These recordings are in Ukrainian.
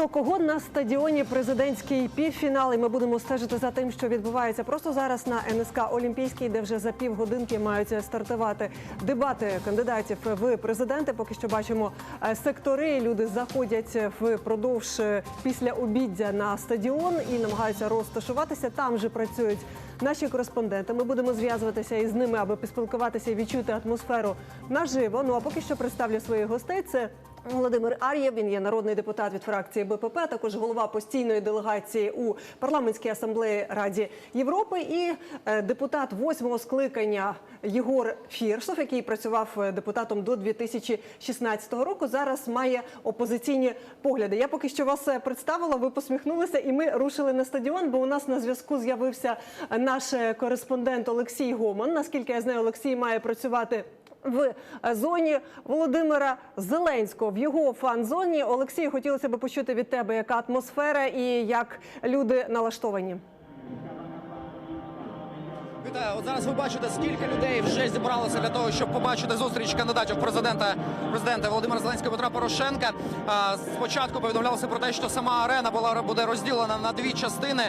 Хто кого на стадіоні президентський півфінал. І ми будемо стежити за тим, що відбувається просто зараз на НСК Олімпійський, де вже за півгодинки мають стартувати дебати кандидатів в президенти. Поки що бачимо е, сектори. Люди заходять впродовж е, після обіддя на стадіон і намагаються розташуватися. Там же працюють наші кореспонденти. Ми будемо зв'язуватися із ними, аби поспілкуватися і відчути атмосферу наживо. Ну а поки що представлю своїх гостей. Це Володимир Ар'єв, він є народний депутат від фракції БПП, також голова постійної делегації у парламентській асамблеї Раді Європи, і е, депутат восьмого скликання Єгор Фірсов, який працював е, депутатом до 2016 року. Зараз має опозиційні погляди. Я поки що вас е, представила. Ви посміхнулися, і ми рушили на стадіон. Бо у нас на зв'язку з'явився наш кореспондент Олексій Гоман. Наскільки я знаю, Олексій має працювати в е, зоні Володимира Зеленського в його фан-зоні. Олексію, хотілося б почути від тебе, яка атмосфера і як люди налаштовані. Вітаю, от зараз ви бачите, скільки людей вже зібралося для того, щоб побачити зустріч кандидатів президента президента Володимира Зеленського Петра Порошенка. Спочатку повідомлялося про те, що сама арена була буде розділена на дві частини: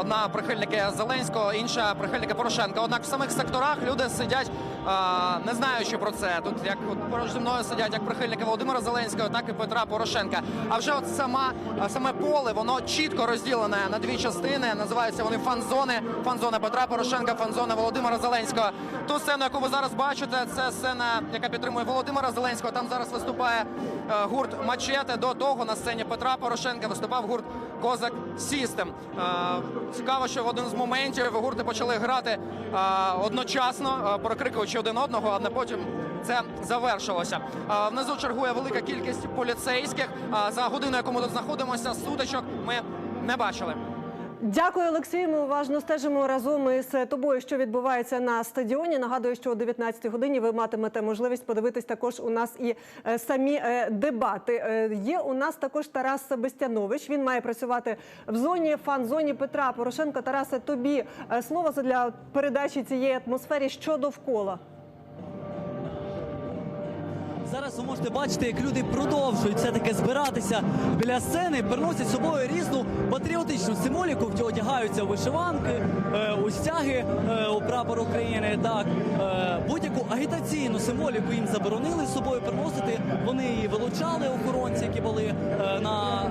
одна прихильники Зеленського, інша прихильники Порошенка. Однак в самих секторах люди сидять, не знаючи про це. Тут як от поруч зі мною сидять як прихильники Володимира Зеленського, так і Петра Порошенка. А вже от сама саме поле воно чітко розділене на дві частини. Називаються вони фан-зони. Фан-зона Петра Порошенка, фан-зона Володимира Зеленського. Ту сцену, яку ви зараз бачите, це сцена, яка підтримує Володимира Зеленського. Там зараз виступає е, гурт Мачете. До того на сцені Петра Порошенка виступав гурт Козак Сістем. Е, Цікаво, що в один з моментів гурти почали грати одночасно, прокрикуючи один одного, а не потім це завершилося. Внизу чергує велика кількість поліцейських. За годину, яку ми тут знаходимося, сутичок ми не бачили. Дякую, Олексію. Ми уважно стежимо разом із тобою, що відбувається на стадіоні. Нагадую, що о 19 годині ви матимете можливість подивитись також у нас і е, самі е, дебати. Е, Є у нас також Тарас Себестянович. Він має працювати в зоні фан-зоні Петра Порошенка. Тарасе, тобі слово для передачі цієї атмосфери. Що довкола? Зараз ви можете бачити, як люди продовжують все-таки збиратися біля сцени, приносять з собою різну патріотичну символіку, одягаються вишиванки, е, у стяги е, у прапор України. Так е, будь-яку агітаційну символіку їм заборонили з собою приносити. Вони її вилучали охоронці, які були е, на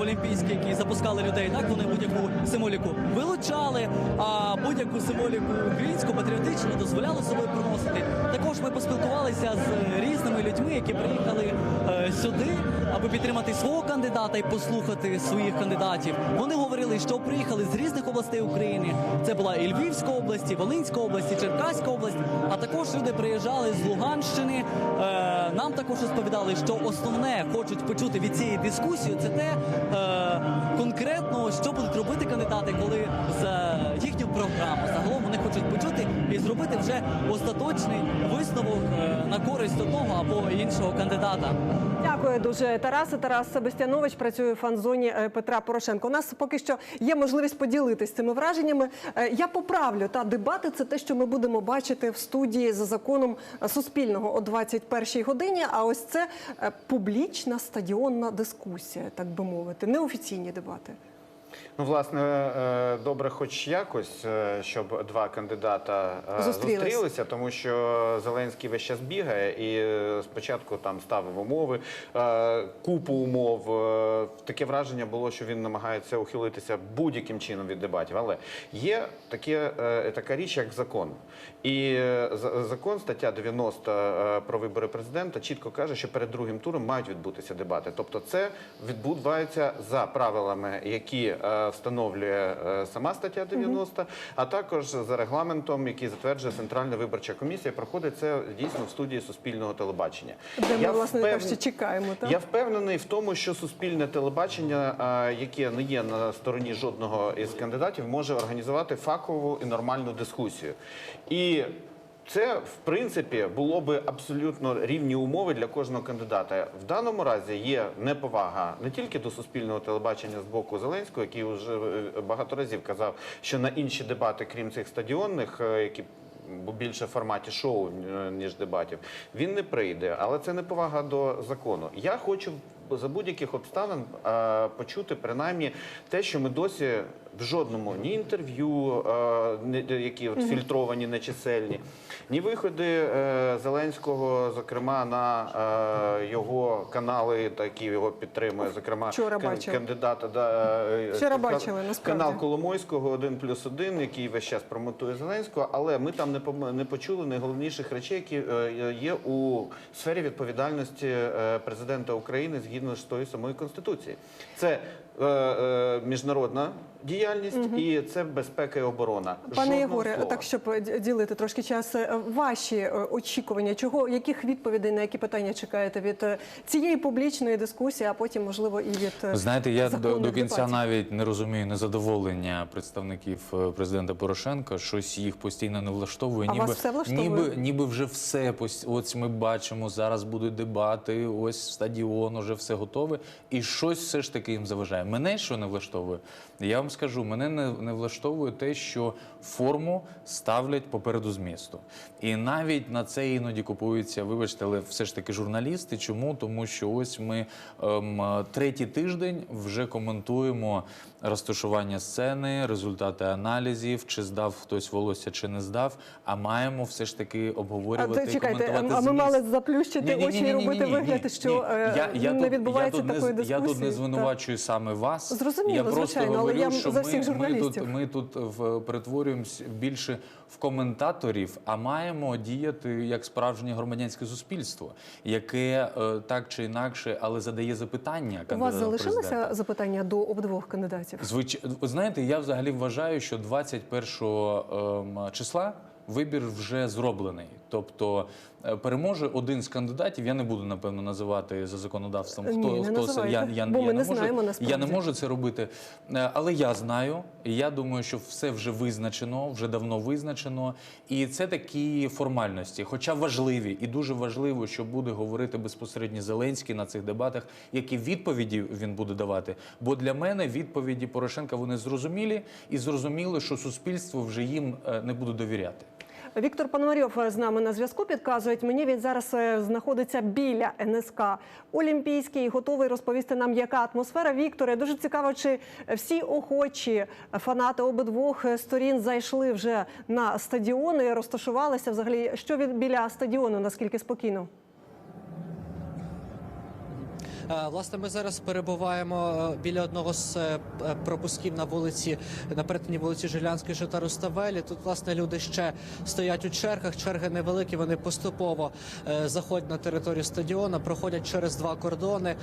Олімпійській, які запускали людей. Так вони будь-яку символіку вилучали, а будь-яку символіку українську патріотичну дозволяли собою приносити. Також ми поспілкувалися з різними людьми, які приїхали е, сюди, аби підтримати свого кандидата і послухати своїх кандидатів. Вони говорили, що приїхали з різних областей України. Це була і Львівська область, і Волинська область, і Черкаська область. А також люди приїжджали з Луганщини. Е, нам також розповідали, що основне хочуть почути від цієї дискусії, це те е, конкретно, що будуть робити кандидати, коли зробити вже остаточний висновок е, на користь одного або іншого кандидата. Дякую дуже, Тарасе. Тарас Себестянович працює в фан-зоні е, Петра Порошенка. У нас поки що є можливість поділитися цими враженнями. Е, Я поправлю та дебати це те, що ми будемо бачити в студії за законом Суспільного о 21-й годині. А ось це публічна стадіонна дискусія, так би мовити, неофіційні дебати. Ну, власне, е, добре, хоч якось, е, щоб два кандидата е, Зустрілись. зустрілися, тому що Зеленський весь час бігає і спочатку там ставив умови, купу умов. Таке враження було, що він намагається ухилитися будь-яким чином від дебатів. Але є таке, така річ, як закон. І закон, стаття 90 е, про вибори президента, чітко каже, що перед другим туром мають відбутися дебати. Тобто, це відбувається за правилами, які встановлює е, сама стаття 90, а також за регламентом, який затверджує Центральна виборча комісія. Проходить це дійсно в студії Суспільного телебачення. Де ми, власне, так впев- ще чекаємо. Так? я впевнений в тому, що суспільне телебачення, яке не є на стороні жодного із кандидатів, може організувати фахову і нормальну дискусію. І це, в принципі, було би абсолютно рівні умови для кожного кандидата. В даному разі є неповага не тільки до суспільного телебачення з боку Зеленського, який вже е, багато разів казав, що на інші дебати, крім цих стадіонних, е, які більше в форматі шоу, е, ніж дебатів. Він не прийде, але це не повага до закону. Я хочу за будь-яких обставин почути принаймні те, що ми досі в жодному ні інтерв'ю, е, не- які от фільтровані, нечисельні, ні виходи е, Зеленського, зокрема на е, його канали, які його підтримує, зокрема кандидата да, Вчора бачили, канал Коломойського один плюс один, який весь час промотує Зеленського, але ми там не не почули найголовніших речей, які є у сфері відповідальності президента України згідно з тої самої конституції. Це е, е, міжнародна діяльність і це безпека і оборона. Пане Жодного Єгоре, слова. так щоб ділити трошки час, е, ваші е, очікування, чого яких відповідей на які питання чекаєте від е, цієї публічної дискусії, а потім можливо і від е, Знаєте, я до, законних до кінця дебатів? навіть не розумію незадоволення представників е, президента Порошенка. Щось їх постійно не влаштовує. А вас все влаштовує? ніби, ніби вже все пос- Ось ми бачимо, зараз будуть дебати. Ось стадіон, уже все готове, і щось все ж таки їм заважає. Мене що не влаштовує? Я вам скажу, мене не, не влаштовує те, що форму ставлять попереду змісту. І навіть на це іноді купуються, вибачте, але все ж таки журналісти. Чому? Тому що ось ми ем, третій тиждень вже коментуємо розташування сцени, результати аналізів, чи здав хтось волосся, чи не здав. А маємо все ж таки А, обговорювати. то і чекайте, коментувати а ми мали заплющити очі і робити вигляд, що е, не тут- відбувається я тут такої дискусії. Я тут не звинувачую саме вас. Зрозуміло, я просто звичайно, але говорю, я що за ми, всіх ми журналістів. тут, ми тут в, перетворюємось більше в коментаторів, а маємо діяти як справжнє громадянське суспільство, яке е, так чи інакше, але задає запитання. У вас залишилося президенти. запитання до обидвох кандидатів? Ви знаєте, я взагалі вважаю, що 21 ем, числа вибір вже зроблений. Тобто е, переможе один з кандидатів. Я не буду напевно називати за законодавством. Хто Ні, не хто це я, я, бо я ми не можу, насправді. Я не можу це робити, Е, але я знаю. І я думаю, що все вже визначено, вже давно визначено. І це такі формальності, хоча важливі, і дуже важливо, що буде говорити безпосередньо Зеленський на цих дебатах, які відповіді він буде давати. Бо для мене відповіді Порошенка вони зрозумілі і зрозуміло, що суспільство вже їм е, не буде довіряти. Віктор Пономарьов з нами на зв'язку підказують. Мені він зараз е, знаходиться біля НСК Олімпійський готовий розповісти нам, яка атмосфера. Вікторе, дуже цікаво, чи всі охочі фанати обидвох сторін зайшли вже на стадіон і розташувалися. Взагалі, що від біля стадіону, наскільки спокійно? Е, Власне, ми зараз перебуваємо е, біля одного з е, пропусків на вулиці на перетині вулиці Жилянської та Руставелі. Тут власне люди ще стоять у чергах. Черги невеликі. Вони поступово заходять на територію стадіону, проходять через два кордони.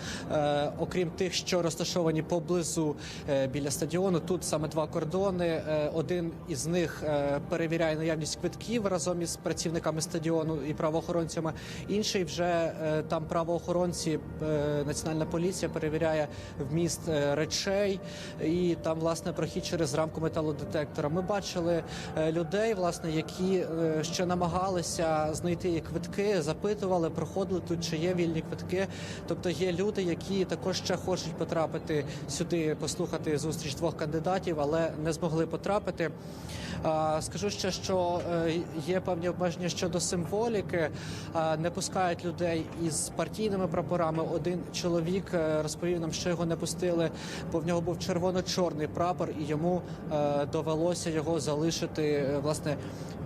Окрім тих, що розташовані поблизу біля стадіону. Тут саме два кордони. Один із них перевіряє наявність квитків разом із працівниками стадіону і правоохоронцями. Інший вже там правоохоронці, е, національна поліція перевіряє вміст е, речей, і там власне прохід через рамку металодетектора. Ми бачили е, людей, власне, які е, ще намагалися знайти квитки, запитували, проходили тут, чи є вільні квитки. Тобто є люди, які також ще хочуть потрапити сюди, послухати зустріч двох кандидатів, але не змогли потрапити. Скажу ще, що є певні обмеження щодо символіки. Не пускають людей із партійними прапорами. Один чоловік е, розповів нам, що його не пустили, бо в нього був червоно-чорний прапор, і йому е, довелося його залишити е, власне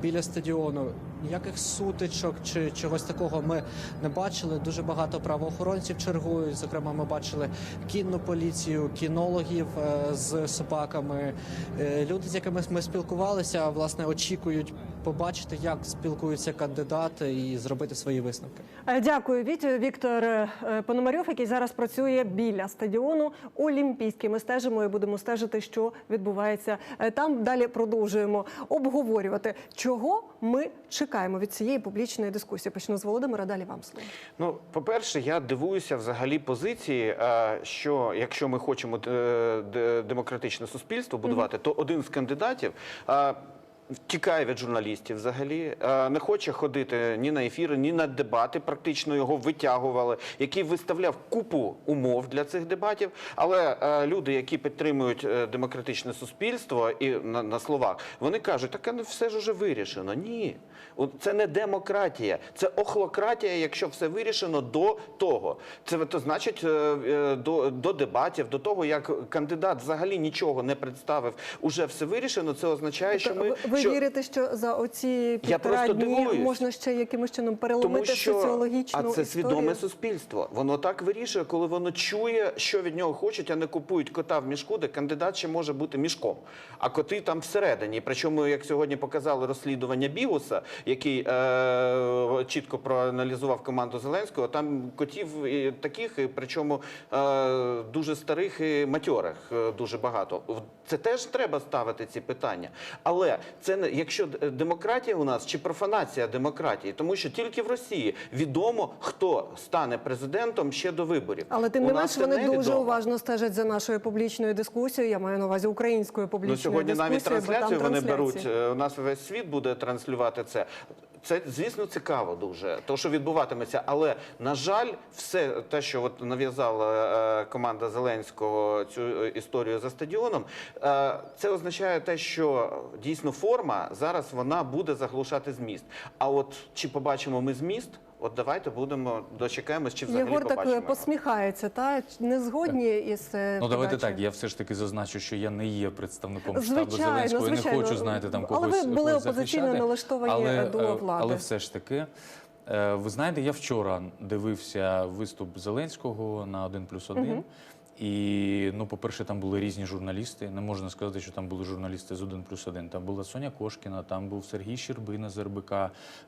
біля стадіону. Ніяких сутичок чи чогось такого ми не бачили. Дуже багато правоохоронців чергують. Зокрема, ми бачили кінну поліцію, кінологів е, з собаками. Е, Люди, з якими ми спілкувалися, власне очікують побачити, як спілкуються кандидати, і зробити свої висновки. Е, Дякую, Вітю. Віктор Пономарьов, який зараз працює біля стадіону Олімпійський. Ми стежимо і будемо стежити, що відбувається там. Далі продовжуємо обговорювати, чого ми чекаємо від цієї публічної дискусії. Почну з Володимира. Далі вам слово. Ну, по-перше, я дивуюся взагалі позиції, е, що якщо ми хочемо е, демократичне суспільство будувати, то один з кандидатів. Тікає від журналістів взагалі, е, не хоче ходити ні на ефіри, ні на дебати. Практично його витягували, який виставляв купу умов для цих дебатів. Але е, люди, які підтримують е, демократичне суспільство і на, на словах, вони кажуть, так ну, все ж уже вирішено. Ні, це не демократія, це охлократія, якщо все вирішено до того. Це то значить до, до дебатів, до того, як кандидат взагалі нічого не представив, уже все вирішено. Це означає, що ми ви що, вірите, що за оці півтора дні можна ще якимось чином тому переломити що соціологічну а це історію? свідоме суспільство. Воно так вирішує, коли воно чує, що від нього хочуть, а не купують кота в мішку, де кандидат ще може бути мішком. А коти там всередині. Причому, як сьогодні показали розслідування Бігуса, який е, чітко проаналізував команду Зеленського, там котів і таких, і причому е, дуже старих і матьорих е, дуже багато. Це теж треба ставити ці питання. Але це не якщо демократія у нас чи профанація демократії, тому що тільки в Росії відомо, хто стане президентом ще до виборів. Але тим не менш це вони дуже уважно стежать за нашою публічною дискусією. Я маю на увазі українською Ну, сьогодні навіть дискусією, бо там трансляцію вони трансляції. беруть. е, У нас весь світ буде транслювати це. Це, звісно, цікаво дуже, то що відбуватиметься. Але на жаль, все те, що от нав'язала е, команда Зеленського цю е, історію за стадіоном, е, це означає те, що дійсно форма зараз вона буде заглушати зміст. А от чи побачимо ми зміст? От давайте будемо дочекаємось, чи взагалі Єгор так побачимо. е, його. посміхається, та не згодні із е, Ну давайте подачі? так. Я все ж таки зазначу, що я не є представником штабу Звичайно, Зеленського. і не хочу, знаєте, там когось Але ви були когось опозиційно налаштовані але, до е, влади. Але все ж таки, е, ви знаєте, я вчора дивився виступ Зеленського на 1 плюс 1. І, ну, по-перше, там були різні журналісти. Не можна сказати, що там були журналісти з 1 плюс 1. Там була Соня Кошкіна, там був Сергій Щербина з РБК,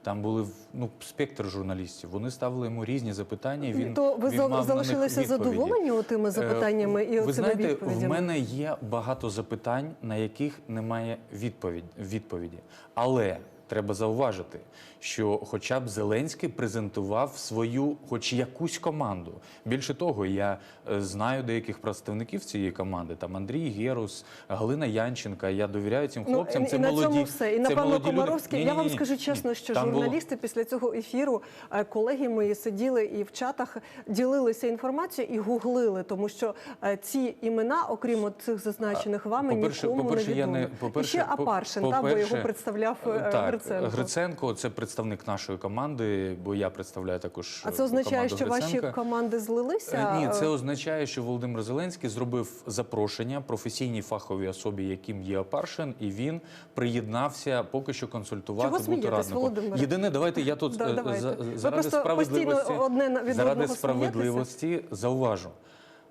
там були ну, спектр журналістів. Вони ставили йому різні запитання. Він, То ви він мав на них залишилися відповіді. задоволені тими запитаннями і Е, Ви знаєте, відповідями? в мене є багато запитань, на яких немає відповідь, відповіді. Але треба зауважити, що хоча б Зеленський презентував свою, хоч якусь команду. Більше того, я е, знаю деяких представників цієї команди. Там Андрій Герус, Галина Янченка. Я довіряю цим Ну, хлопцям. і, це і на молоді, цьому все. І молоді люди. Комаровський. Я вам Ні-ні-ні. скажу чесно, що Там було- журналісти після цього ефіру, е, колеги мої сиділи і в чатах ділилися інформацією і гуглили, тому що е, ці імена, окрім от цих зазначених вами, По-перше, нікому по-перше, не я відомо. не по-перше, і ще по- Апаршин, та, бо його представляв так, Гриценко. Гриценко це представник нашої команди, бо я представляю також. А це е, означає, що ваші команди злилися? Е, Ні, це Е, означає, що Володимир Зеленський зробив запрошення професійній фаховій особі, яким є Апаршин, і він приєднався поки що консультувати Чого бути радником. Єдине, давайте я тут Да, давайте. за- заради справедливості одне від заради справедливості зауважу.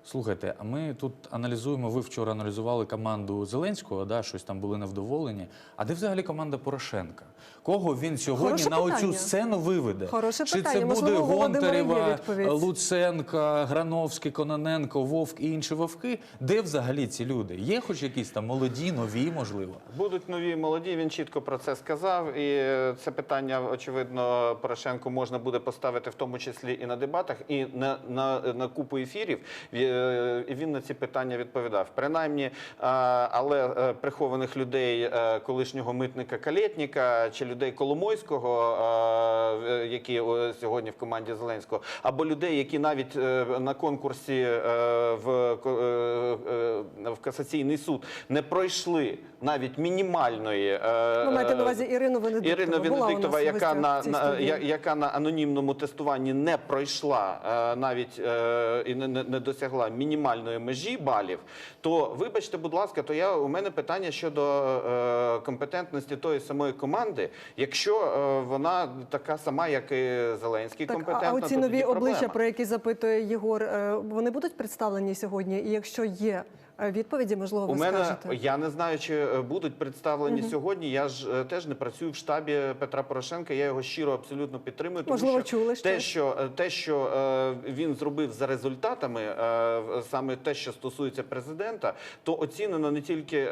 Слухайте, а ми тут аналізуємо. Ви вчора аналізували команду Зеленського, да, щось там були невдоволені. А де взагалі команда Порошенка? Кого він сьогодні Хороше на оцю сцену виведе? Хороше Чи питання. це буде Можливо, Гонтарева. Луценка, Грановський, Кононенко, Вовк і інші вовки? Де взагалі ці люди? Є хоч якісь там молоді, нові, можливо? Будуть нові молоді. Він чітко про це сказав. І е, це питання, очевидно, Порошенку можна буде поставити в тому числі і на дебатах, і на, на, на купу ефірів. Е, І він на ці питання відповідав. Принаймні, е, але е, прихованих людей, колишнього митника Калєтніка чи людей Коломойського, які сьогодні в команді Зеленського, або людей, які навіть на конкурсі в, касаційний суд не пройшли навіть мінімальної. Ви маєте на увазі Ірину Венедиктову. Ірина Венедиктова, яка на, на я- яка на анонімному тестуванні не пройшла навіть і не, не, не досягла мінімальної межі балів, то вибачте, будь ласка, то я у мене питання щодо е, компетентності тої самої команди, якщо е, вона така сама, як і Зеленський, Так, компетентна, а оці нові тоді обличчя, проблема. про які запитує Єгор, е, вони будуть представлені сьогодні? І якщо є відповіді, можливо, ви У мене скажете. я не знаю, чи е, будуть представлені сьогодні. Я ж е, теж не працюю в штабі Петра Порошенка. Я його щиро абсолютно підтримую. Тому Можливо, що чули те, що е, те, що е, він зробив за результатами, е, саме те, що стосується президента, то оцінено не тільки е,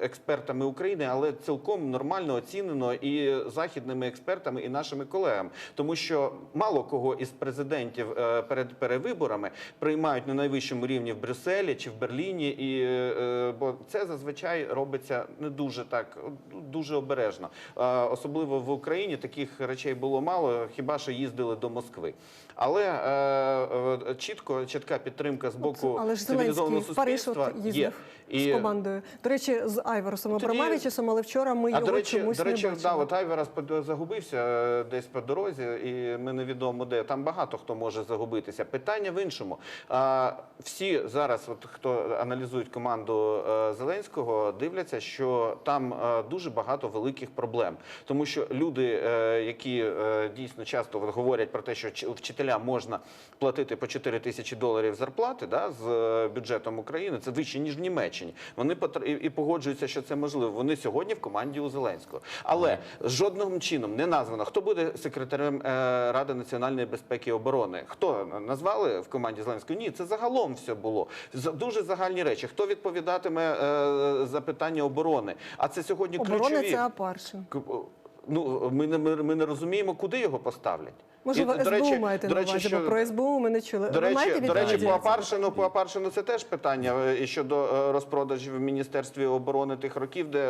експертами України, але цілком нормально оцінено і західними експертами, і нашими колегами. Тому що мало кого із президентів е, перед перевиборами приймають на найвищому рівні в Брюсселі чи в Берліні Берліні, і е, бо це зазвичай робиться не дуже так, дуже обережно. Е, Особливо в Україні таких речей було мало, хіба що їздили до Москви. Але е, е, чітко чітка підтримка з боку цивілізованого суспільства є. Їздив з командою. До речі, з Айварусом Тоді- Абрамавічем, але вчора ми А його до речі, чомусь до речі, не бачили. да, от Айверас под- загубився е, десь по дорозі, і ми невідомо де. Там багато хто може загубитися. Питання в іншому. А, всі зараз, от хто аналізують команду е, Зеленського, дивляться, що там е, дуже багато великих проблем, тому що люди, які дійсно часто от говорять про те, що вчителям можна платити по 4 тисячі доларів зарплати, да, з бюджетом України, це вище ніж в Німеччині. Вони потр- і, і погоджуються, що це можливо. Вони сьогодні в команді у Зеленського, але жодним чином не названо, хто буде секретарем е, Ради національної безпеки і оборони. Хто назвали в команді Зеленського? Ні, це загалом все було. За- Дуже загальні речі. Хто відповідатиме е, за питання оборони? А це сьогодні Оборона ключові. це Апаршин. К- Ну, ми не, ми, ми не розуміємо, куди його поставлять. Може, ви СБУ речі- маєте на увазі, що- бо про СБУ ми не чули. До речі, до речі, по? Апаршину, по Апаршину це теж питання е, і щодо е, розпродажів в Міністерстві оборони тих років, де,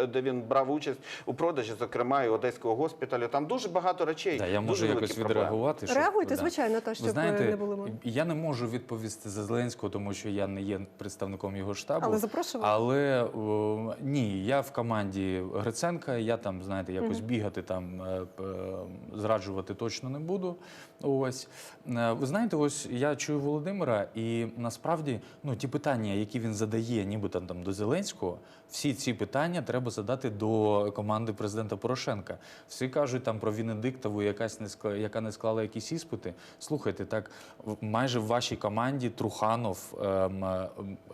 е, де він брав участь у продажі, зокрема і Одеського госпіталю. Там дуже багато речей. Да, я можу великі якось відреагувати. щоб- Реагуйте, звичайно, та, Ви щоб, знаєте, не були ми. Я не можу відповісти за Зеленського, тому що я не є представником його штабу. Але запрошували? Але о, ні, я в команді Гриценка. Я там, знаєте, якось бігати там е, п- е, зраджувати точно не буду. Ось Е, ви знаєте, ось я чую Володимира, і насправді ну ті питання, які він задає, нібито там до Зеленського, всі ці питання треба задати до команди президента Порошенка. Всі кажуть там про Венедиктову, якась не скла- яка не склала якісь іспити. Слухайте, так майже в вашій команді Труханов ем, е,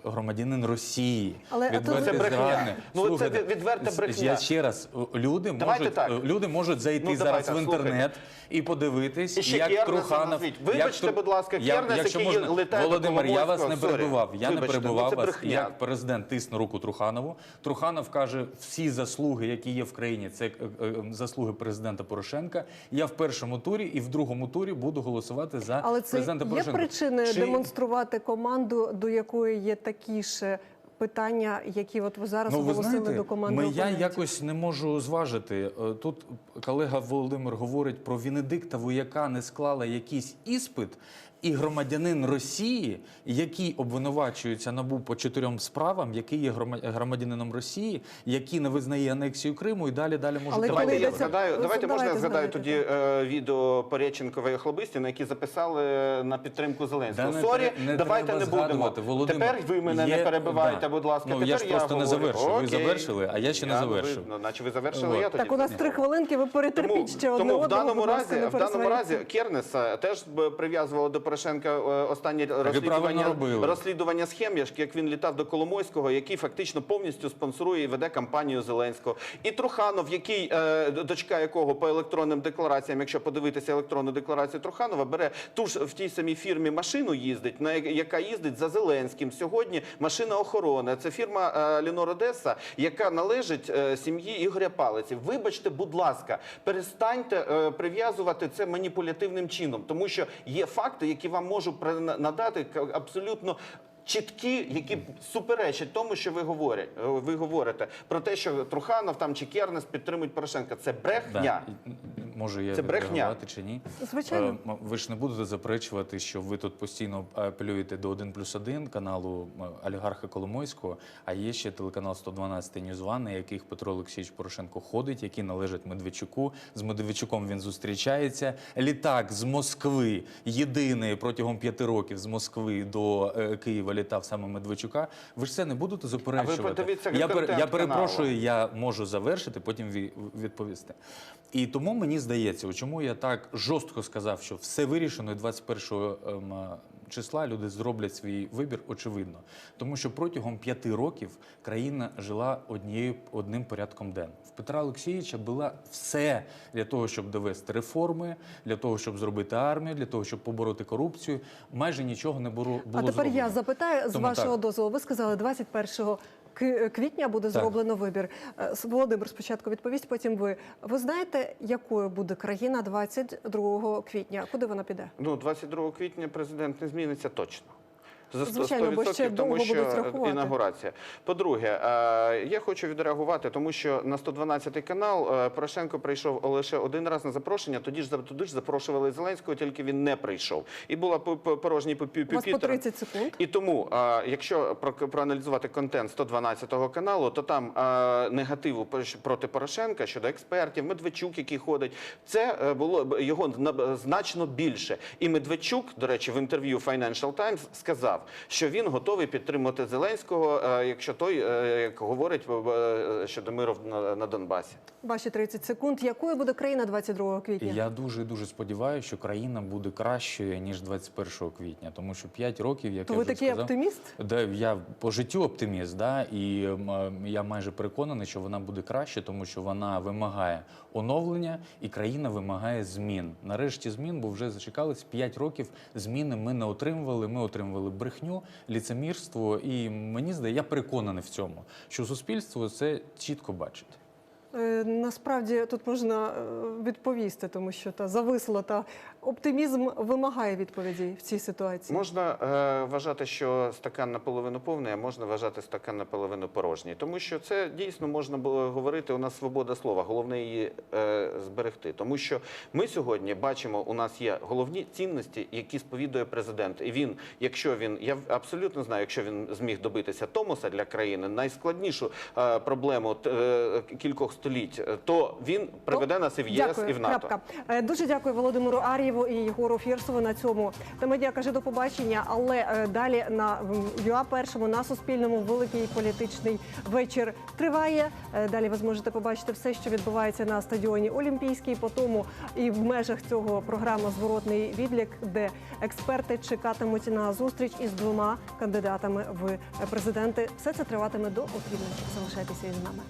громадянин Росії. Але, то Це брехня. Ну, це Слухайте, від- відверта брехня. Я ще раз люди Давайте можуть так. люди можуть зайти Ну, зараз давайте, в інтернет і подивитись, І як Труханов. Вибачте, будь ласка, Кернес, який летає Володимир, я вас не перебував. Я не ну, перебував вас. Як президент тисну руку Труханову. Труханов каже, всі заслуги, які є в країні, це е, е, заслуги президента Порошенка. Я в першому турі і в другому турі буду голосувати за Але це президента є Порошенка. причини демонструвати команду, до якої є такі ж питання, які от ви зараз Ну, ви оголосили знаєте, до команди. ми, я якось не можу зважити. Е, Тут колега Володимир говорить про Венедиктову, яка не склала якийсь іспит, і громадянин Росії, який обвинувачується набу по чотирьом справам, який є грома- громадянином Росії, який не визнає анексію Криму, і далі далі може Але Давайте я згадаю, Ну, давайте можна я давайте згадаю тоді е, відео Пореченкова і Хлобистіна, які записали на підтримку Зеленського. Да Сорі, не давайте не будемо. Володимир. Тепер ви мене Є- не перебивайте, да. будь ласка. Ну, Тепер я ж просто не говорю. завершив. Ви Окей. завершили, а я ще не завершив. ви- ну, наче ви завершили, я тоді. Так, у нас три хвилинки, ви перетерпіть Тому, ще одне тому в даному разі, в даному разі Кернеса теж б прив'язувало до Порошенка е, останнє розслідування, розслідування схем, як- він літав до Коломойського, який фактично повністю спонсорує і веде кампанію Зеленського. І Труханов, який е, дочка якого по електронним деклараціям, якщо подивитися електронну декларацію Труханова, бере ту ж в тій самій фірмі машину їздить, на яка їздить за Зеленським. Сьогодні машина охорони. Це фірма е, Лінор Одеса, яка належить сім'ї Ігоря Палиці. Вибачте, будь ласка, перестаньте прив'язувати це маніпулятивним чином, тому що є факти, які вам можу надати абсолютно. Чіткі, які суперечать тому, що ви говорять, ви говорите про те, що Труханов там чи Кернес підтримують Порошенка. Це брехня. Да. Може я Це брехня. відреагувати чи ні? Звичайно. Е, Ви ж не будете заперечувати, що ви тут постійно апелюєте до 1 плюс 1 каналу олігарха Коломойського, а є ще телеканал 112 Ньюзван, на яких Петро Олексійович Порошенко ходить, який належить Медведчуку. З Медведчуком він зустрічається. Літак з Москви, єдиний протягом п'яти років з Москви до е, Києва літав саме Медведчука. Ви ж це не будете заперечувати. подивіться я, пер- контент я перепрошую, я можу завершити, потім відповісти. І тому мені здається, чому я так жорстко сказав, що все вирішено і 21 ем, числа люди зроблять свій вибір, очевидно. Тому що протягом п'яти років країна жила однією одним порядком ден. В Петра Олексійовича було все для того, щоб довести реформи, для того, щоб зробити армію, для того, щоб побороти корупцію. Майже нічого не було. А було тепер зроблено. я запитаю з Тому вашого так. дозволу. Ви сказали, 21 ки- квітня буде Так. зроблено вибір. Е, Володимир спочатку відповість, потім ви. Ви знаєте, якою буде країна 22 квітня? Куди вона піде? Ну, 22 квітня президент не зміниться точно. Звичайно, 100%, ще тому довго що будуть рахувати. інаугурація. По-друге, е, я хочу відреагувати, тому що на 112 канал е, Порошенко прийшов лише один раз на запрошення. Тоді ж туди ж запрошували Зеленського, тільки він не прийшов. І була по- по- порожній пу- пу- У вас по 30 секунд. І тому, якщо про- проаналізувати контент 112 каналу, то там негативу проти Порошенка щодо експертів, Медведчук, який ходить, це е, було його значно більше. І Медведчук, до речі, в інтерв'ю Financial Times сказав, що він готовий підтримати Зеленського, е, якщо той е, як говорить е, щодо миру на, Донбасі. Ваші 30 секунд. Якою буде країна 22 квітня? Я дуже дуже сподіваюся, що країна буде кращою ніж 21 квітня, тому що 5 років, як То я ви вже такий сказав, оптиміст? Да, я по життю оптиміст, да, і я майже переконаний, що вона буде краще, тому що вона вимагає оновлення і країна вимагає змін. Нарешті змін, бо вже зачекались 5 років. Зміни ми не отримували. Ми отримували брехню, ліцемірство. І мені здається, я переконаний в цьому, що суспільство це чітко бачить. Е, Насправді тут можна е, відповісти, тому що та зависло та оптимізм вимагає відповіді в цій ситуації. Можна е, вважати, що стакан наполовину повний, а можна вважати стакан наполовину порожній. Тому що це дійсно можна було говорити. У нас свобода слова, головне її е, зберегти. Тому що ми сьогодні бачимо, у нас є головні цінності, які сповідує президент. І він, якщо він, я абсолютно знаю, якщо він зміг добитися Томоса для країни, найскладнішу е, проблему е, кількох століть, е, то він приведе нас і в ЄС, Дякую. і в НАТО. Крапка. Е, Дуже дякую Володимиру Ар'єву і Єгору Фірсову на цьому. Та медіа каже до побачення. Але е, далі на ЮА першому на Суспільному великий політичний вечір триває. Далі ви зможете побачити все, що відбувається на стадіоні Олімпійський. По тому і в межах цього програма Зворотний відлік, де експерти чекатимуть на зустріч із двома кандидатами в президенти. Все це триватиме до опівночі. Залишайтеся із нами.